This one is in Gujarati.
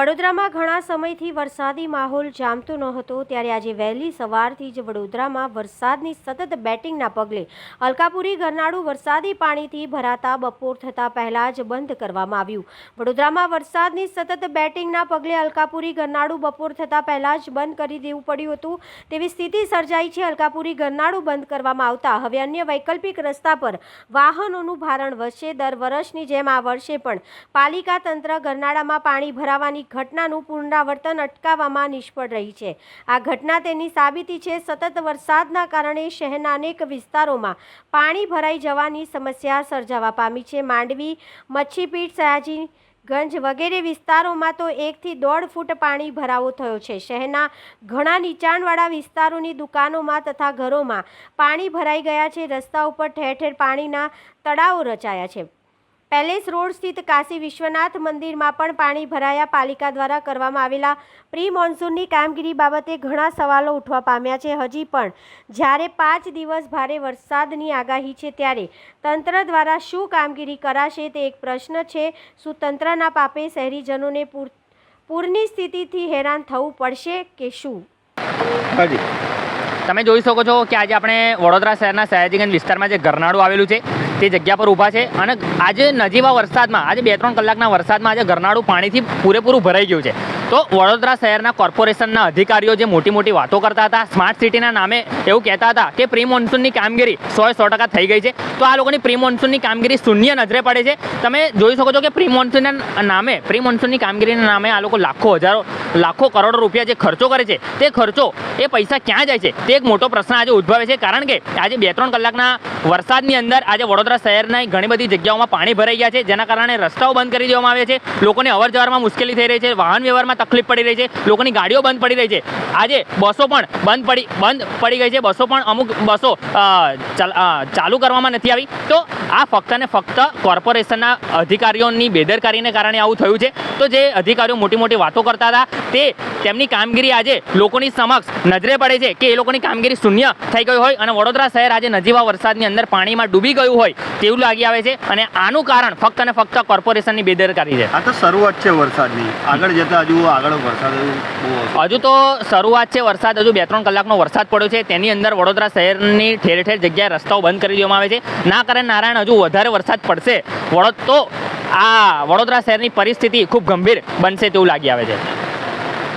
વડોદરામાં ઘણા સમયથી વરસાદી માહોલ જામતો ન હતો ત્યારે આજે વહેલી સવારથી જ વડોદરામાં વરસાદની સતત બેટિંગના પગલે અલકાપુરી, ગરનાળું વરસાદી પાણીથી ભરાતા બપોર થતાં પહેલાં જ બંધ કરવામાં આવ્યું. વડોદરામાં વરસાદની સતત બેટિંગના પગલે અલકાપુરી, ગરનાળું બપોર થતાં પહેલાં જ બંધ કરી દેવું પડ્યું હતું. તેવી સ્થિતિ સર્જાઈ છે. અલકાપુરી, ગરનાળું બંધ કરવામાં આવતા હવે અન્ય વૈકલ્પિક રસ્તા પર વાહનોનું ભારણ વધશે. દર વર્ષની જેમ આ વર્ષે પણ પાલિકા તંત્ર ગરનાળામાં પાણી ભરાવાની ઘટનાનું પુનરાવર્તન અટકાવવામાં નિષ્ફળ રહી છે. આ ઘટના તેની સાબિતી છે સતત વરસાદના કારણે શહેરના અનેક વિસ્તારોમાં પાણી ભરાઈ જવાની સમસ્યા સર્જાવા પામી છે. માંડવી મચ્છીપીઠ સયાજી ગંજ વગેરે વિસ્તારોમાં તો એકથી દોઢ ફૂટ પાણી ભરાવો થયો છે. શહેરના ઘણા નીચાણવાળા વિસ્તારોની દુકાનોમાં તથા ઘરોમાં પાણી ભરાઈ ગયા છે. રસ્તા ઉપર ઠેર ઠેર પાણીના તળાવો રચાયા છે. પેલેસ રોડ સ્થિત કાશી વિશ્વનાથ મંદિરમાં પણ પાણી ભરાયા. પાલિકા દ્વારા કરવામાં આવેલા પ્રી મોન્સૂનની કામગીરી બાબતે ઘણા સવાલો ઉઠવા પામ્યા છે. હજી પણ જ્યારે પાંચ દિવસ ભારે વરસાદની આગાહી છે ત્યારે તંત્ર દ્વારા શું કામગીરી કરાશે તે એક પ્રશ્ન છે. શું તંત્રના પાપે શહેરીજનોને પૂર પૂરની સ્થિતિથી હેરાન થવું પડશે કે શું? તમે જોઈ શકો છો કે આજે આપણે વડોદરા શહેરના સયાજીગંજ વિસ્તારમાં જે ગરનાળું આવેલું છે તે જગ્યા પર ઊભા છે અને આજે નજીવા વરસાદમાં, આજે બે ત્રણ કલાકના વરસાદમાં આજે ગરનાળું પાણીથી પૂરેપૂરું ભરાઈ ગયું છે. તો વડોદરા શહેરના કોર્પોરેશનના અધિકારીઓ જે મોટી મોટી વાતો કરતા હતા સ્માર્ટ સિટીના નામે એવું કહેતા હતા કે પ્રી મોન્સૂનની કામગીરી સો સો ટકા થઈ ગઈ છે. તો આ લોકોની પ્રી મોન્સૂનની કામગીરી શૂન્ય નજરે પડે છે. તમે જોઈ શકો છો કે પ્રી મોન્સૂનના નામે પ્રી મોન્સૂનની કામગીરીના નામે આ લોકો લાખો હજારો, લાખો કરોડો રૂપિયા જે ખર્ચો કરે છે, તે ખર્ચો, એ પૈસા ક્યાં જાય છે? તે એક મોટો પ્રશ્ન આજે ઉદ્ભવે છે. કારણ કે આજે બે ત્રણ કલાકના વરસાદની અંદર આજે વડોદરા શહેરના ઘણી બધી જગ્યાઓમાં પાણી ભરાઈ ગયા છે. જેના કારણે રસ્તાઓ બંધ કરી દેવામાં આવ્યા છે. લોકોને અવર જવરમાં મુશ્કેલી થઈ રહી છે. વાહન વ્યવહારમાં તકલીફ પડી રહી છે. લોકોની ગાડીઓ બંધ પડી રહી છે. આજે બસો પણ બંધ પડી બંધ પડી ગઈ છે. બસો પણ અમુક બસો ચાલુ કરવામાં નથી આવી. તો આ ફક્ત ને ફક્ત કોર્પોરેશનના અધિકારીઓની બેદરકારીને કારણે આવું થયું છે. તો જે અધિકારીઓ મોટી મોટી વાતો કરતા હતા, તે તેમની કામગીરી આજે લોકોની સમક્ષ નજરે પડે છે કે એ લોકોની કામગીરી શૂન્ય થઈ ગઈ હોય અને વડોદરા શહેર આજે નજીવા વરસાદની અંદર પાણીમાં ડૂબી ગયું હોય તેવું લાગી આવે છે અને આનું કારણ ફક્ત ને ફક્ત કોર્પોરેશનની બેદરકારી છે. આ તો શરૂઆત છે વરસાદની. આગળ જતા હજુ આગળ વરસાદ હજુ તો શરૂઆત છે વરસાદ, હજુ બે ત્રણ કલાકનો વરસાદ પડ્યો છે. તેની અંદર વડોદરા શહેરની ઠેર ઠેર જગ્યાએ રસ્તાઓ બંધ કરી દેવામાં આવે છે. ના કરે નારાયણ, હજુ વધારે વરસાદ પડશે. વડોદ તો આ વડોદરા શહેરની પરિસ્થિતિ ખૂબ ગંભીર બનશે તેવું લાગી આવે છે.